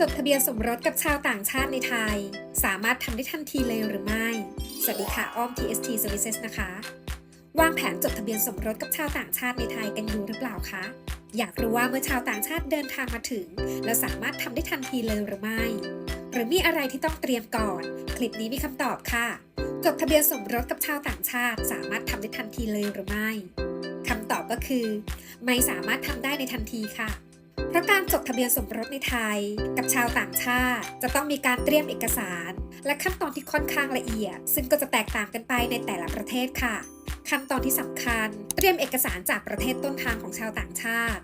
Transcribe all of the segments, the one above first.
จดทะเบียนสมรสกับชาวต่างชาติในไทย สามารถทำได้ทันทีเลยหรือไม่ สวัสดีค่ะ อ้อม TST Services นะคะ วางแผนจดทะเบียนสมรสกับชาวต่างชาติในไทยกันอยู่หรือเปล่าคะ อยากรู้ว่าเมื่อชาวต่างชาติเดินทางมาถึงแล้วสามารถทำได้ทันทีเลยหรือไม่ หรือมีอะไรที่ต้องเตรียมก่อน คลิปนี้มีคำตอบค่ะ จดทะเบียนสมรสกับชาวต่างชาติ สามารถทำได้ทันทีเลยหรือไม่คำตอบก็คือ ไม่สามารถทำได้ในทันทีค่ะ เพราะการจดทะเบียนสมรสในไทย กับชาวต่างชาติ จะต้องมีการเตรียมเอกสาร และขั้นตอนที่ค่อนข้างละเอียด ซึ่งก็จะแตกต่างกันไปในแต่ละประเทศค่ะ ขั้นตอนที่สำคัญ เตรียมเอกสารจากประเทศต้นทางของชาวต่างชาติ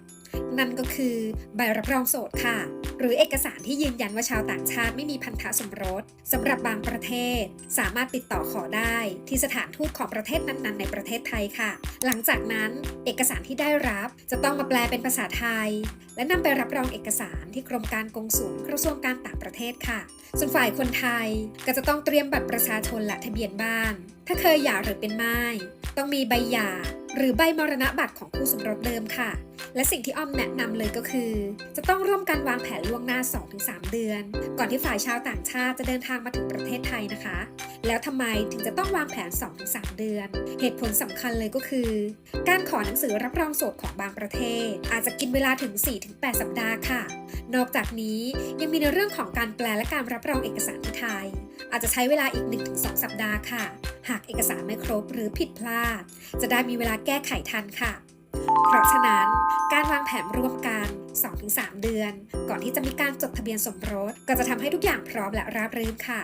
นั่นก็คือใบรับรองโสดค่ะ หรือเอกสารที่ยืนยันว่าชาวต่างชาติไม่มีพันธะสมรสสำหรับบางประเทศ สามารถติดต่อขอได้ ที่สถานทูตของประเทศนั้นๆ ในประเทศไทยค่ะ หลังจากนั้นเอกสารที่ได้รับจะต้องมาแปลเป็นภาษาไทย และนำไปรับรองเอกสารที่กรมการกงสุลกระทรวงการต่างประเทศค่ะ ส่วนฝ่ายคนไทยก็จะต้องเตรียมบัตรประชาชนและทะเบียนบ้าน ถ้าเคยหย่าหรือเป็นไม่ายต้องมีใบหย่า หรือใบมรณะบัตรของคู่สมรสเดิมค่ะ และสิ่งที่อ้อมแนะนำเลยก็คือ จะต้องร่วมกันวางแผนล่วงหน้า 2-3 เดือน ก่อนที่ฝ่ายชาวต่างชาติจะเดินทางมาถึงประเทศไทยนะคะ แล้วทำไมถึงจะต้องวางแผน 2-3 เดือน เหตุผลสำคัญเลยก็คือ การขอหนังสือรับรองโสดของบางประเทศ อาจจะกินเวลาถึง 4-8 สัปดาห์ค่ะ นอกจากนี้ยังมีในเรื่องของการแปลและการรับรองเอกสารที่ไทย อาจจะใช้เวลาอีก 1-2 สัปดาห์ค่ะ หากเอกสารไม่ครบหรือผิดพลาด จะได้มีเวลาแก้ไขทันค่ะ เพราะฉะนั้น วางแผนร่วมกัน 2-3 เดือน ก่อนที่จะมีการจดทะเบียนสมรส ก็จะทำให้ทุกอย่างพร้อมและราบรื่นค่ะ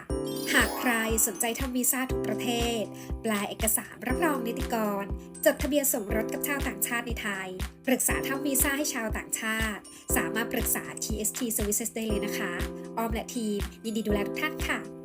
หากใครสนใจทำวีซ่าทุกประเทศแปลเอกสารรับรองนิติกร จดทะเบียนสมรสกับชาวต่างชาติในไทย ปรึกษาทำวีซ่าให้ชาวต่างชาติ สามารถปรึกษา TST Services ได้เลยนะคะ ออมและทีมยินดีดูแลทุกท่านค่ะ